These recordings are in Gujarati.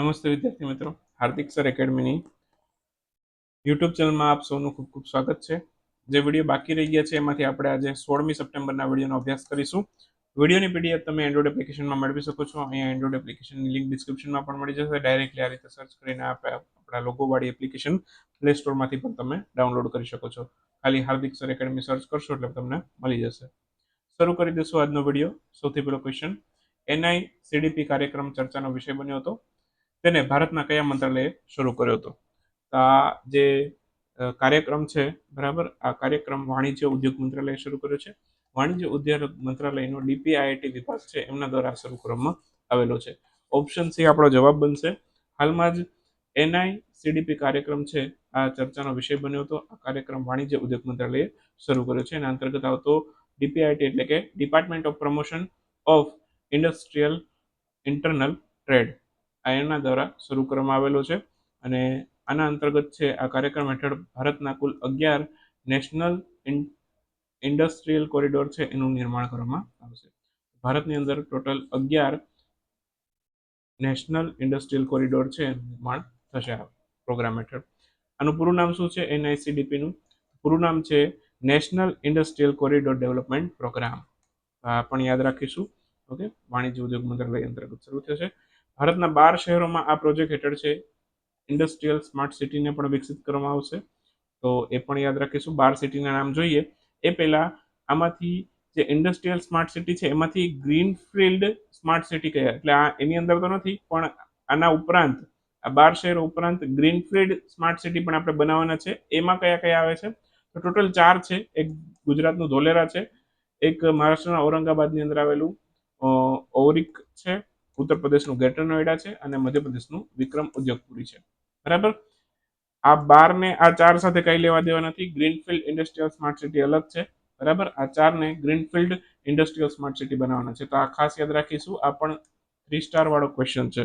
નમસ્તે વિદ્યાર્થી મિત્રો. હાર્દિક સર એકેડમીની યુટ્યુબ ચેનલમાં આપ સૌનું ખૂબ ખૂબ સ્વાગત છે. જે વીડિયો બાકી રહી ગયા છે, એમાંથી આપણે આજે સોળમી સપ્ટેમ્બરના વિડીયોનો અભ્યાસ કરીશું. વિડીયોની પીડીએફ તમે એન્ડ્રોઇડ એપ્લિકેશનમાં મેળવી શકો છો. અહીંયા એન્ડ્રોઇડ એપ્લિકેશનની લિંક ડિસ્ક્રિપ્શનમાં પણ મળી જશે. ડાયરેક્ટલી આ રીતે સર્ચ કરીને આપણે લોગોવાળી એપ્લિકેશન પ્લે સ્ટોરમાંથી પણ તમે ડાઉનલોડ કરી શકો છો. ખાલી હાર્દિક સર એકેડમી સર્ચ કરશો એટલે તમને મળી જશે. શરૂ કરી દઈશું આજનો વીડિયો. સૌથી પહેલો ક્વેશ્ચન એનઆઈ સીડીપી કાર્યક્રમ ચર્ચાનો વિષય બન્યો હતો. તેને ભારતના કયા મંત્રાલયે શરૂ કર્યો હતો? આ જે કાર્યક્રમ છે, બરાબર? આ કાર્યક્રમ વાણિજ્ય ઉદ્યોગ મંત્રાલયે શરૂ કર્યો છે. વાણિજ્ય ઉદ્યોગ મંત્રાલયનો ડીપીઆઈટી વિભાગ છે, એમના દ્વારા શરૂ કરવામાં આવેલો છે. ઓપ્શન સી આપણો જવાબ બનશે. હાલમાં જ એનઆઈ સીડીપી કાર્યક્રમ છે. આ ચર્ચાનો વિષય બન્યો હતો. આ કાર્યક્રમ વાણિજ્ય ઉદ્યોગ મંત્રાલયે શરૂ કર્યો છે. એના અંતર્ગત આવતો ડીપીઆઈટી એટલે કે department of promotion of industrial internal trade આ દ્વારા શરૂ કરવામાં આવેલો છે અને આના અંતર્ગત છે આ કાર્યક્રમ હેઠળ ભારતના કુલ અગિયાર નેશનલ ઇન્ડસ્ટ્રીયલ કોરિડોર છે એનું નિર્માણ કરવામાં આવશે. ભારતની અંદર ટોટલ અગિયાર નેશનલ ઇન્ડસ્ટ્રીયલ કોરિડોર છે નિર્માણ થશે આ પ્રોગ્રામ હેઠળ. આનું પૂરું નામ શું છે? એનઆઈસીડીપીનું પૂરું નામ છે national industrial corridor development programme. પણ યાદ રાખીશું. ઓકે? વાણિજ્ય ઉદ્યોગ મંત્રાલય અંતર્ગત શરૂ થશે. ભારતના બાર શહેરોમાં આ પ્રોજેક્ટ હેઠળ છે. ઇન્ડસ્ટ્રીયલ સ્માર્ટ સિટીને પણ વિકસિત કરવામાં આવશે. તો એ પણ યાદ રાખીશું. બાર સિટીના નામ જોઈએ. એ પહેલાં આમાંથી જે ઇન્ડસ્ટ્રીયલ સ્માર્ટ સિટી છે, એમાંથી ગ્રીનફિલ્ડ સ્માર્ટ સિટી કયા એટલે આ એની અંદર તો નથી, પણ આના ઉપરાંત, આ બાર શહેરો ઉપરાંત ગ્રીનફિલ્ડ સ્માર્ટ સિટી પણ આપણે બનાવવાના છે. એમાં કયા કયા આવે છે? તો ટોટલ ચાર છે. એક ગુજરાતનું ધોલેરા છે. એક મહારાષ્ટ્રના ઔરંગાબાદની અંદર આવેલું ઓરિક છે. ઉત્તર પ્રદેશનું ગ્રેટર નોઈડા છે અને મધ્યપ્રદેશનું વિક્રમ ઉદ્યોગપુરી છે. બરાબર? આ બારને આ ચાર સાથે કઈ લેવા દેવા નથી. ગ્રીનફિલ્ડ ઇન્ડસ્ટ્રીયલ સ્માર્ટ સિટી અલગ છે. બરાબર? આ ચારને ગ્રીનફિલ્ડ ઇન્ડસ્ટ્રીયલ સ્માર્ટ સિટી બનાવવાના છે. તો આ ખાસ યાદ રાખીશું, આ પણ થ્રી સ્ટાર વાળો ક્વેશ્ચન છે.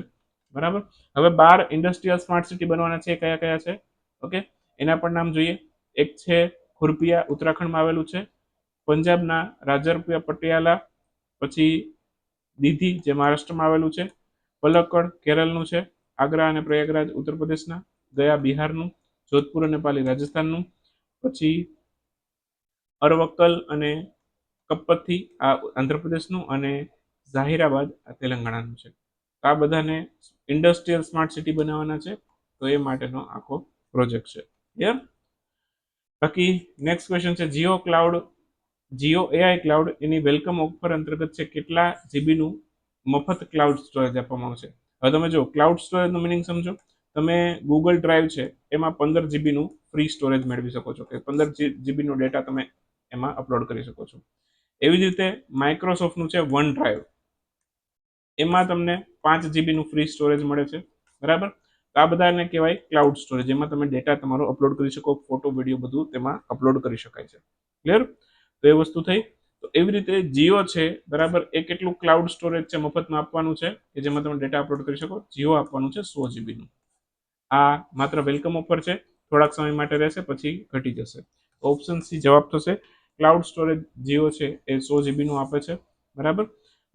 બરાબર? હવે બાર ઇન્ડસ્ટ્રીયલ સ્માર્ટ સિટી બનવાના છે કયા કયા છે? ઓકે? એના પણ નામ જોઈએ. એક છે ખુરપિયા ઉત્તરાખંડમાં આવેલું છે. પંજાબના રાજરપિયા પટિયાલા, પછી દીધી, જે મહારાષ્ટ્રમાં આવેલું છે. પલક્કડ, કેરળનું છે. આગ્રા અને પ્રયાગરાજ ઉત્તર પ્રદેશના ગયા બિહારનું, જોધપુર અને પાલી રાજસ્થાનનું. પછી અરવક્કલ અને કપ્પથી આ આંધ્રપ્રદેશનું અને ઝાહિરાબાદ આ તેલંગાણાનું છે. આ બધાને ઇન્ડસ્ટ્રીયલ સ્માર્ટ સિટી બનાવવાના છે. તો એ માટેનો આખો પ્રોજેક્ટ છે. ક્લિયર? બાકી નેક્સ્ટ ક્વેશ્ચન છે, Jio cloud Jio AI cloud એની વેલકમ ઓફર અંતર્ગત છે કેટલા જીબીનું મફત ક્લાઉડ સ્ટોરેજ આપવામાં આવશે. હવે તમે જો ક્લાઉડ સ્ટોરેજનું મિનિંગ સમજો. તમે ગૂગલ ડ્રાઈવ છે, એમાં પંદર જીબીનું ફ્રી સ્ટોરેજ મેળવી શકો છો. કે પંદર જીબીનો ડેટા તમે એમાં અપલોડ કરી શકો છો. એવી જ રીતે માઇક્રોસોફ્ટનું છે વન ડ્રાઈવ એમાં તમને પાંચ જીબીનું ફ્રી સ્ટોરેજ મળે છે. બરાબર? તો આ બધાને કહેવાય ક્લાઉડ સ્ટોરેજ એમાં તમે ડેટા તમારો અપલોડ કરી શકો ફોટો વીડિયો બધું તેમાં અપલોડ કરી શકાય છે. ક્લિયર તો એ વસ્તુ થઈ. તો એવી રીતે જીઓ છે, બરાબર, એ કેટલું ક્લાઉડ સ્ટોરેજ છે મફતમાં આપવાનું છે, કે જેમાં તમે ડેટા અપલોડ કરી શકો. જીઓ આપવાનું છે સો જીબીનું આ માત્ર વેલકમ ઓફર છે. થોડાક સમય માટે રહેશે, પછી ઘટી જશે. ઓપ્શન સી જવાબ થશે. ક્લાઉડ સ્ટોરેજ જીઓ છે, એ સો જીબીનું આપે છે. બરાબર?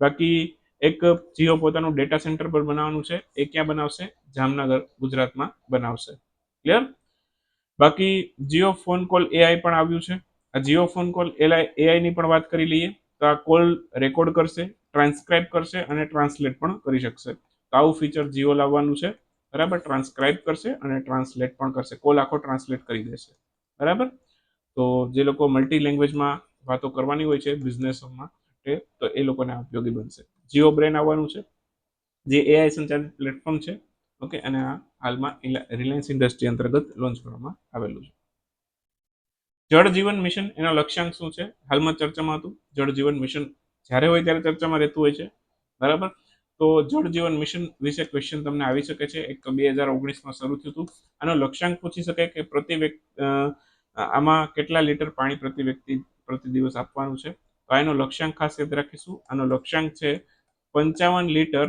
બાકી એક જીઓ પોતાનું ડેટા સેન્ટર પર બનાવવાનું છે, એ ક્યાં બનાવશે? જામનગર, ગુજરાતમાં બનાવશે. ક્લિયર બાકી જીઓ ફોન કોલ એઆઈ પણ આવ્યું છે. આ જીઓ ફોન કોલ એઆઈ એઆઈની પણ વાત કરી લઈએ, તો આ કોલ રેકોર્ડ કરશે, ટ્રાન્સક્રાઇબ કરશે અને ટ્રાન્સલેટ પણ કરી શકશે. તો આવું ફીચર જીઓ લાવવાનું છે, બરાબર? ટ્રાન્સક્રાઇબ કરશે અને ટ્રાન્સલેટ પણ કરશે. કોલ આખો ટ્રાન્સલેટ કરી દેશે. બરાબર? તો જે લોકો મલ્ટી લેંગ્વેજમાં વાતો કરવાની હોય છે, બિઝનેસમાં, તો એ લોકોને ઉપયોગી બનશે. જીઓ બ્રેન આવવાનું છે, જે એઆઈ સંચાલિત પ્લેટફોર્મ છે, ઓકે, અને આ હાલમાં રિલાયન્સ ઇન્ડસ્ટ્રી અંતર્ગત લોન્ચ કરવામાં આવેલું છે. જળ જીવન મિશન એના લક્ષ્યાંક શું છે? હાલમાં ચર્ચામાં હતું. જળ જીવન મિશન જ્યારે હોય ત્યારે ચર્ચામાં રહેતું હોય છે. બરાબર? તો જળ જીવન મિશન વિશે ક્વેશ્ચન તમને આવી શકે છે. એક બે હજાર ઓગણીસમાં શરૂ થયું હતું. આનો લક્ષ્યાંક પૂછી શકે કે પ્રતિ વ્યક્તિ આમાં કેટલા લીટર પાણી પ્રતિ વ્યક્તિ પ્રતિ દિવસ આપવાનું છે? તો એનો લક્ષ્યાંક ખાસ યાદ રાખીશું. આનો લક્ષ્યાંક છે પંચાવન લીટર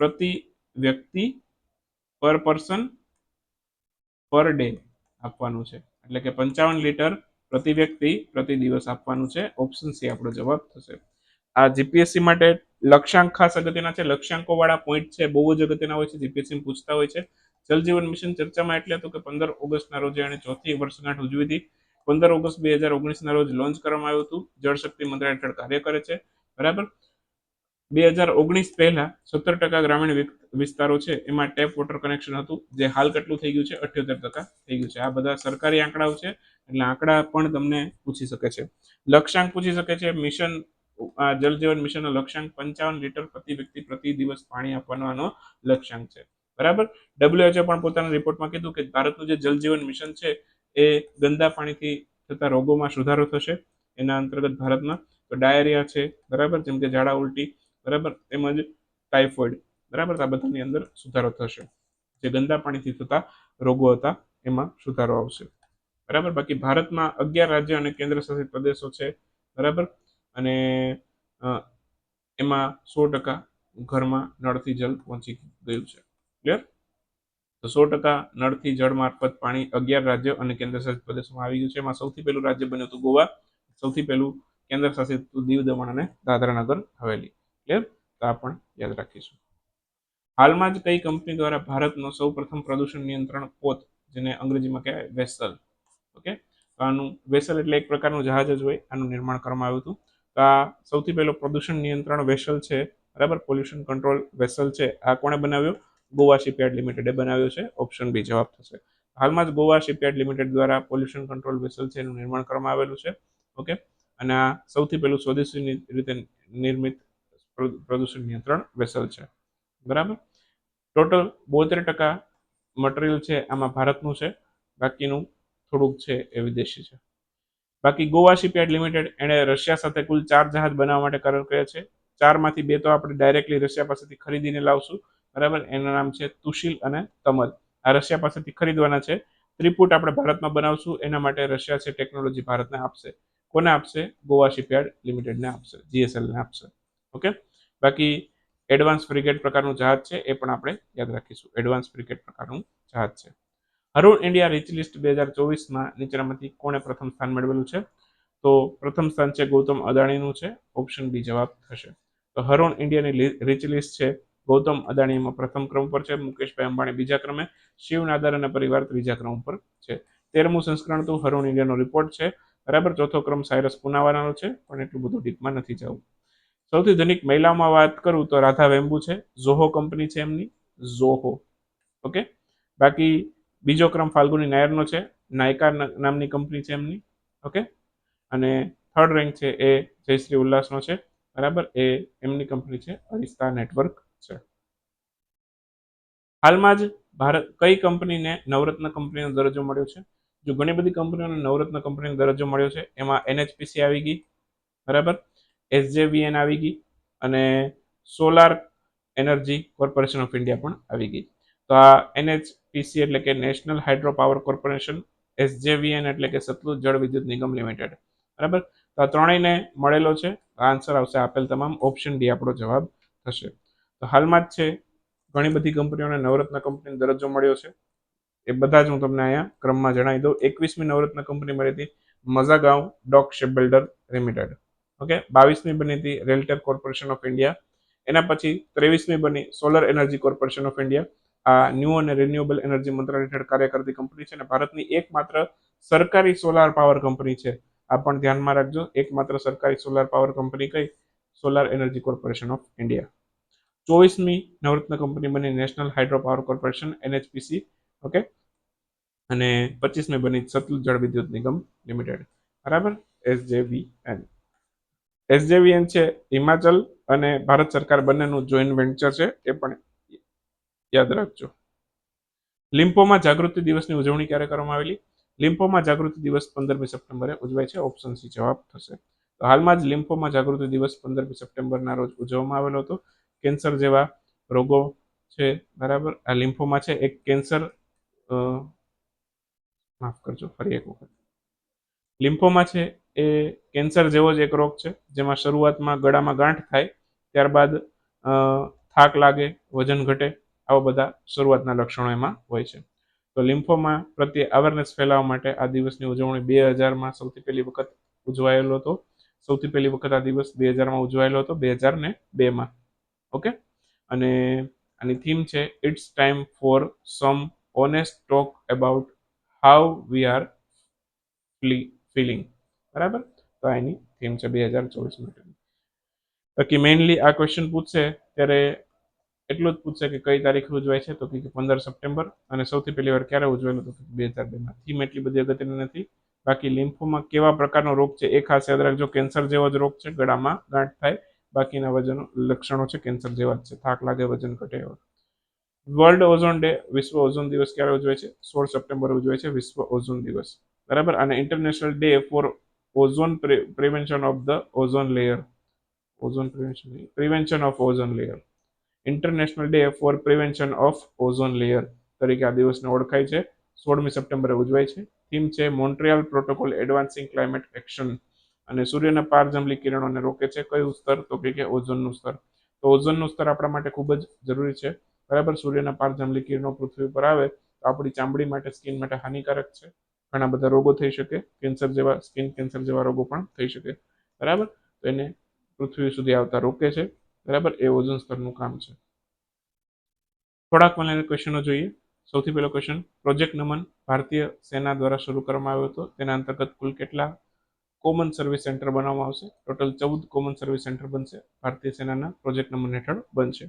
પ્રતિ વ્યક્તિ પર પર્સન પર ડે આપવાનું છે. એટલે કે પંચાવન લીટર પ્રતિ વ્યક્તિ પ્રતિ દિવસ આપવાનું છે. ઓપ્શન સી આપણો જવાબ થશે. આ જીપીએસસી માટે લક્ષ્યાંક ખાસ અગત્યના છે. લક્ષ્યાંકો વાળા પોઈન્ટ છે, બહુ જ અગત્યના હોય છે. જીપીએસસી પૂછતા હોય છે. જલ જીવન મિશન ચર્ચામાં એટલે હતું કે પંદર ઓગસ્ટના રોજ એણે ચોથી વર્ષગાંઠ ઉજવી હતી. પંદર ઓગસ્ટ બે હજાર ઓગણીસના રોજ લોન્ચ કરવામાં આવ્યું હતું. જળશક્તિ મંત્રાલય હેઠળ કાર્ય કરે છે. બરાબર? બે હજાર ઓગણીસ પહેલા સત્તર ટકા ગ્રામીણ વિસ્તારો છે, એમાં ટેપ વોટર કનેક્શન હતું, જે હાલ કેટલું થઈ ગયું છે? અઠ્યોતેર ટકા થઈ ગયું છે. આ બધા સરકારી આંકડાઓ છે, એટલે આંકડા પણ તમને પૂછી શકે છે. લક્ષ્યાંક પૂછી શકે છે. મિશન, આ જલ જીવન મિશનનો લક્ષ્યાંક પંચાવન લીટર પ્રતિ વ્યક્તિ પ્રતિ દિવસ પાણી આપવાનો લક્ષ્યાંક છે. બરાબર? ડબ્લ્યુએચઓ પણ પોતાના રિપોર્ટમાં કીધું કે ભારતનું જે જલ જીવન મિશન છે, એ ગંદા પાણીથી થતા રોગોમાં સુધારો થશે. એના અંતર્ગત ભારતમાં તો ડાયરિયા છે, બરાબર? જેમ કે ઝાડા ઉલટી બરાબર? તેમજ ટાઇફોઇડ બરાબર? આ બધાની અંદર સુધારો થશે. જે ગંદા પાણીથી થતા રોગો હતા, એમાં સુધારો આવશે. બરાબર? બાકી ભારતમાં અગિયાર રાજ્ય અને કેન્દ્ર શાસિત પ્રદેશો છે, બરાબર? અને એમાં સો ટકા ઘરમાં નળથી જલ પહોંચી ગયું છે. ક્લિયર તો સો ટકા નળથી જળ મારફત પાણી અગિયાર રાજ્ય અને કેન્દ્ર શાસિત પ્રદેશોમાં આવી ગયું છે. એમાં સૌથી પહેલું રાજ્ય બન્યું હતું ગોવા. સૌથી પહેલું કેન્દ્ર શાસિત દીવ દમણ અને દાદરા નગર હવેલી. ક્લિયર તો આ પણ યાદ રાખીશું. હાલમાં જ કઈ કંપની દ્વારા ભારતનો સૌ પ્રથમ પ્રદૂષણ નિયંત્રણ પોત, જેને અંગ્રેજીમાં કહેવાય વેસલ, ઓકે? તો આનું, વેસલ એટલે એક પ્રકારનું જહાજ જ હોય, આનું નિર્માણ કરવામાં આવ્યું હતું. તો આ સૌથી પહેલો પ્રદૂષણ નિયંત્રણ વેસલ છે, બરાબર? પોલ્યુશન કંટ્રોલ વેસલ છે, આ કોણે બનાવ્યો? ગોવા શિપયાર્ડ લિમિટેડે બનાવ્યો છે, ઓપ્શન બી જવાબ થશે. હાલમાં જ ગોવા શિપયાર્ડ લિમિટેડ દ્વારા પોલ્યુશન કંટ્રોલ વેસલ છે, એનું નિર્માણ કરવામાં આવેલું છે, ઓકે? અને આ સૌથી પહેલું સ્વદેશી રીતે નિર્મિત પ્રદૂષણ નિયંત્રણ વેસલ છે. બરાબર? ટોટલ બોતેર ટકા મટીરિયલ છે આમાં ભારતનું છે. બાકીનું થોડુંક છે એ વિદેશી છે. બાકી ગોવા શિપયાર્ડ લિમિટેડ એણે રશિયા સાથે કુલ ચાર જહાજ બનાવવા માટે કરાર કર્યા છે. ચારમાંથી બે તો આપણે ડાયરેક્ટલી રશિયા પાસેથી ખરીદીને લાવશું. બરાબર? એનું નામ છે તુશીલ અને તમલ. આ રશિયા પાસેથી ખરીદવાના છે. ત્રિપુટ આપણે ભારતમાં બનાવશું. એના માટે રશિયા છે ટેકનોલોજી ભારતને આપશે. કોને આપશે? ગોવા શિપયાર્ડ લિમિટેડને આપશે. જીએસએલને આપશે. ઓકે? બાકી એડવાન્સ ફ્રિગેટ પ્રકારનું જહાજ છે, એ પણ આપણે યાદ રાખીશું. એડવાન્સ ફ્રિગેટ પ્રકારનું જહાજ છે. હરુણ ઇન્ડિયા રિચ લિસ્ટ બે હજાર ચોવીસમાં નીચેનામાંથી કોણે પ્રથમ સ્થાન મેળવેલું છે? તો પ્રથમ સ્થાન છે ગૌતમ અદાણીનું છે, ઓપ્શન બી જવાબ થશે. તો હરુણ ઇન્ડિયાની રિચ લિસ્ટ છે, ગૌતમ અદાણીમાં પ્રથમ ક્રમ પર છે, મુકેશભાઈ અંબાણી બીજા ક્રમે શિવ નાદર અને પરિવાર ત્રીજા ક્રમ પર છે. તેરમું સંસ્કરણ તો હરુણ ઇન્ડિયાનો રિપોર્ટ છે. બરાબર, ચોથો ક્રમ સાયરસ પુનાવાલાનો છે, પણ એટલું બધું ડીપમાં નથી જવું. સૌથી ધનિક મહિલામાં વાત કરું તો રાધા વેમ્બુ છે, ઝોહો કંપની છે એમની, ઝોહો. ઓકે? બાકી બીજો ક્રમ ફાલ્ગુની નાયરનો છે, નાયકા નામની કંપની છે એમની. ઓકે? અને થર્ડ રેન્ક છે એ જયશ્રી ઉલ્લાસનો છે, બરાબર? એ એમની કંપની છે, અરિસ્તા નેટવર્ક છે. હાલમાં જ ભારત, કઈ કંપનીને નવરત્ન કંપનીનો દરજ્જો મળ્યો છે? જો ઘણી બધી કંપનીઓને નવરત્ન કંપનીનો દરજ્જો મળ્યો છે, એમાં એનએચપીસી આવી ગઈ, બરાબર? એસજેવીએન આવી ગઈ અને solar energy corporation of India પણ આવી ગઈ. તો આ એનએચપીસી એટલે કે national hydro power corporation SJVN એટલે કે સતલુજ જળ વિદ્યુત નિગમ લિમિટેડ. બરાબર? તો આ ત્રણેયને મળેલો છે. આન્સર આવશે આપેલ તમામ. ઓપ્શન ડી આપણો જવાબ થશે. તો હાલમાં જ છે. ઘણી બધી કંપનીઓને નવરત્ન કંપનીનો દરજ્જો મળ્યો છે. એ બધા જ હું તમને અહીંયા ક્રમમાં જણાવી દઉં. એકવીસમી નવરત્ન કંપની મળી હતી Mazagaon dock ship builder limited. Okay? બાવીસમી બની હતી રેલટેલ કોર્પોરેશન ઓફ ઇન્ડિયા એના પછી ત્રેવીસમી બની solar energy corporation of India આ ન્યૂ અને રિન્યુએબલ એનર્જી મંત્રાલય હેઠળ કાર્ય કરતી કંપની છે અને ભારતની એકમાત્ર સરકારી સોલાર પાવર કંપની છે. આ પણ ધ્યાનમાં રાખજો. એકમાત્ર સરકારી સોલાર પાવર કંપની કઈ? Solar energy corporation of India ચોવીસમી Navratna company બની national hydro power corporation NHPC okay? અને પચીસમી બની સતલુજ જળ વિદ્યુત નિગમ લિમિટેડ બરાબર? એસજેવીએન એસજેવીએન છે, હિમાચલ અને ભારત સરકાર બંનેનું જોઈન્ટ વેન્ચર છે, એ પણ યાદ રાખજો. લિમ્પોમાં જાગૃતિ દિવસની ઉજવણી ક્યારે કરવામાં આવેલી? લિમ્પોમાં જાગૃતિ દિવસ પંદરમી સપ્ટેમ્બરે ઉજવાય છે ઓપ્શન સી જવાબ થશે. તો હાલમાં જ લિમ્ફોમાં જાગૃતિ દિવસ પંદરમી સપ્ટેમ્બરના રોજ ઉજવવામાં આવેલો હતો. કેન્સર જેવા રોગો છે, બરાબર? આ લિમ્ફોમાં છે, એક કેન્સર માફ કરજો, ફરી એક વખત. લિમ્ફોમાં છે એ કેન્સર જેવો જ એક રોગ છે, જેમાં શરૂઆતમાં ગળામાં ગાંઠ થાય, ત્યારબાદ થાક લાગે, વજન ઘટે, આવા બધા શરૂઆતના લક્ષણો એમાં હોય છે. તો લિમ્ફોમા પ્રત્યે અવેરનેસ ફેલાવવા માટે આ દિવસની ઉજવણી બે હજારમાં સૌથી પહેલી વખત ઉજવાયેલો હતો. સૌથી પહેલી વખત આ દિવસ બે હજારમાં ઉજવાયેલો હતો, બે હજાર ને બેમાં. ઓકે? અને આની થીમ છે it's time for some honest talk about how we are feeling બરાબર? તો એની થીમ છે બે હજાર ચોવીસ માટેની. બાકી મેઇનલી આ ક્વેશ્ચન પૂછશે ત્યારે એટલું જ પૂછશે કે કઈ તારીખ ઉજવાય છે? તો કે પંદર સપ્ટેમ્બર. અને સૌથી પહેલી વાર ક્યારે ઉજવેલું તો બે હજાર બેમાં. થીમ એટલી બધી અગત્યની નથી. બાકી લિમ્ફોમાં કેવા પ્રકારનો રોગ છે એ ખાસ યાદ રાખજો. કેન્સર જેવો જ રોગ છે, ગળામાં ગાંઠ થાય. બાકીના વજન, લક્ષણો છે કેન્સર જેવા જ છે. થાક લાગે, વજન ઘટે એવા. વર્લ્ડ ઓઝોન ડે વિશ્વ ઓઝોન દિવસ ક્યારે ઉજવાય છે? સોળ સપ્ટેમ્બર ઉજવાય છે વિશ્વ ઓઝોન દિવસ. બરાબર? અને international day for ozone prevention of the ozone layer ozone prevention prevention of ozone layer international day for prevention of ozone layer તરીકે આ દિવસને ઓળખાય છે. સોળમી સપ્ટેમ્બરે ઉજવાય છે. થીમ છે Montreal protocol advancing climate action અને સૂર્યના પારજમલી કિરણોને રોકે છે. કયું સ્તર? તો કે ઓઝોનનું સ્તર. તો ઓઝોનનું સ્તર આપણા માટે ખૂબ જ જરૂરી છે. બરાબર? સૂર્યના પારજમલી કિરણો પૃથ્વી પર આવે તો આપણી ચામડી માટે, સ્કિન માટે હાનિકારક છે. ઘણા બધા રોગો થઈ શકે કેન્સર જેવા સ્કિન કેન્સર જેવા રોગો પણ થઈ શકે. બરાબર? તો એને પૃથ્વી સુધી આવતા રોકે છે. બરાબર? એ ઓઝોન સ્તરનું કામ છે. થોડાક મને ક્વેશ્ચનો જોઈએ. સૌથી પહેલો ક્વેશ્ચન પ્રોજેક્ટ નમન ભારતીય સેના દ્વારા શરૂ કરવામાં આવ્યો હતો. તેના અંતર્ગત કુલ કેટલા કોમન સર્વિસ સેન્ટર બનાવવામાં આવશે? ટોટલ ચૌદ કોમન સર્વિસ સેન્ટર બનશે. ભારતીય સેનાના પ્રોજેક્ટ નંબર હેઠળ બનશે.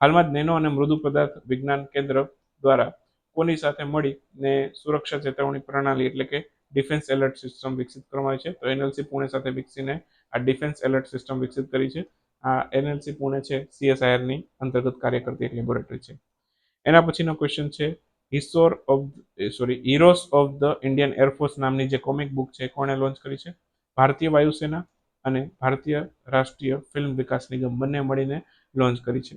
હાલમાં જ નેનો અને મૃદુ પદાર્થ વિજ્ઞાન કેન્દ્ર દ્વારા કોની સાથે મળી ને સુરક્ષા ચેતવણી પ્રણાલી એટલે કે ડિફેન્સ એલર્ટ સિસ્ટમ વિકસિત કરવામાં આવી છે. તો એનએલસી પુણે સાથે વિકસીને આ ડિફેન્સ એલર્ટ સિસ્ટમ વિકસિત કરી છે. આ એનએલસી પુણે છે સીએસઆઈઆરની અંતર્ગત કાર્ય કરતી એક લેબોરેટરી છે. એના પછીનો ક્વેશ્ચન છે હિસોર of sorry heroes of the Indian air force નામની જે કોમિક બુક છે કોણે લોન્ચ કરી છે? ભારતીય વાયુસેના અને ભારતીય રાષ્ટ્રીય ફિલ્મ વિકાસ નિગમ બંને મળીને લોન્ચ કરી છે.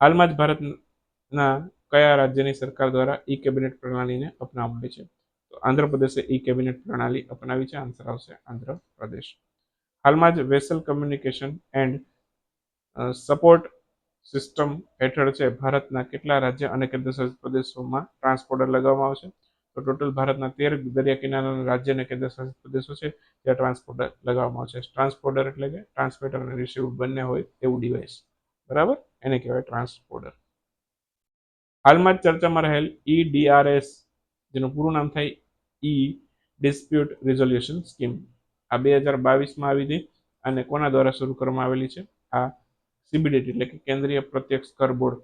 હાલમાં જ ભારતના કયા રાજ્યની સરકાર દ્વારા ઈ કેબિનેટ પ્રણાલીને અપનાવવામાં છે? તો આંધ્રપ્રદેશે ઈ કેબિનેટ પ્રણાલી અપનાવી છે. આન્સર આવશે આંધ્રપ્રદેશ. હાલમાં જ vessel communication and support system હેઠળ છે ભારતના કેટલા રાજ્ય અને કેન્દ્રશાસિત પ્રદેશોમાં ટ્રાન્સપોર્ટર લગાવવામાં આવશે તો ટોટલ ભારતના તેર દરિયા કિનારાના રાજ્ય અને કેન્દ્રશાસિત પ્રદેશો છે ત્યાં ટ્રાન્સપોર્ટર લગાવવામાં આવશે ટ્રાન્સપોર્ટર એટલે કે ટ્રાન્સમીટર અને રિસીવર બંને હોય એવું ડિવાઇસ બરાબર? એને કહેવાય ટ્રાન્સપોર્ટર. હાલમાં જ ચર્ચામાં રહેલ ઈડીઆરએસ જેનું પૂરું નામ થાય ઈ ડિસ્પ્યુટ રિઝોલ્યુશન સ્કીમ. આ બે હજાર બાવીસમાં આવી હતી અને કોના દ્વારા શરૂ કરવામાં આવેલી છે? આ સીબીડીટી એટલે કે કેન્દ્રીય પ્રત્યક્ષ કર board,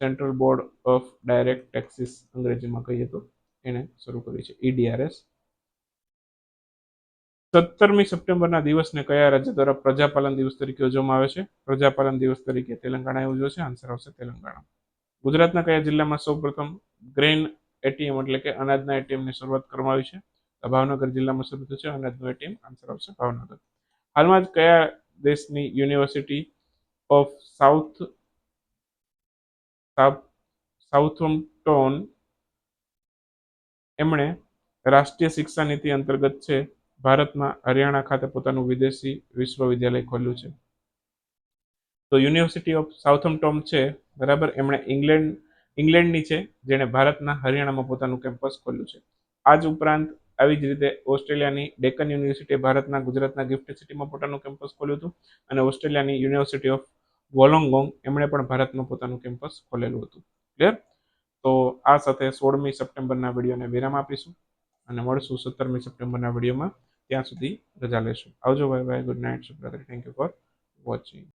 central board of direct taxes અંગ્રેજીમાં કહીએ તો એને શરૂ કરી છે ઈડીઆરએસ સત્તરમી સપ્ટેમ્બરના દિવસને કયા રાજ્ય દ્વારા પ્રજાપાલન દિવસ તરીકે ઉજવવામાં આવે છે? પ્રજાપાલન દિવસ તરીકે તેલંગાણાએ ઉજવ્યો છે? આન્સર આવશે તેલંગાણા. ગુજરાતના કયા જિલ્લામાં સૌપ્રથમ ગ્રેન એટીએમ એટલે કે અનાજના એટીએમની શરૂઆત કરવામાં આવી છે? ભાવનગર જિલ્લામાં શરૂ થશે, અનાજનું એટીએમ. આન્સર આવશે ભાવનગર. હાલમાં જ કયા દેશની યુનિવર્સિટી ઓફ સાઉથ સાઉથમ્પ્ટોન એમણે રાષ્ટ્રીય શિક્ષા નીતિ અંતર્ગત છે, ભારતમાં હરિયાણા ખાતે પોતાનું વિદેશી વિશ્વવિદ્યાલય ખોલ્યું છે? તો યુનિવર્સિટી ઓફ સાઉથમ્પ્ટોન છે બરાબર? એમણે ઇંગ્લેન્ડ, ઇંગ્લેન્ડની છે, જેણે ભારતના હરિયાણામાં પોતાનું કેમ્પસ ખોલ્યું છે. આ જ ઉપરાંત આવી જ રીતે ઓસ્ટ્રેલિયાની ડેકન યુનિવર્સિટીએ ભારતના ગુજરાતના ગિફ્ટ સિટીમાં પોતાનું કેમ્પસ ખોલ્યું હતું અને ઓસ્ટ્રેલિયાની યુનિવર્સિટી ઓફ વોલોંગોંગ એમણે પણ ભારતમાં પોતાનું કેમ્પસ ખોલેલું હતું. ક્લિયર? તો આ સાથે સોળમી સપ્ટેમ્બરના વિડીયોને વિરામ આપીશું અને મળશું સત્તરમી સપ્ટેમ્બરના વિડીયોમાં. ત્યાં સુધી રજા લેશું આવજો, bye bye. Good night, શુભરાત્રી. Thank you for watching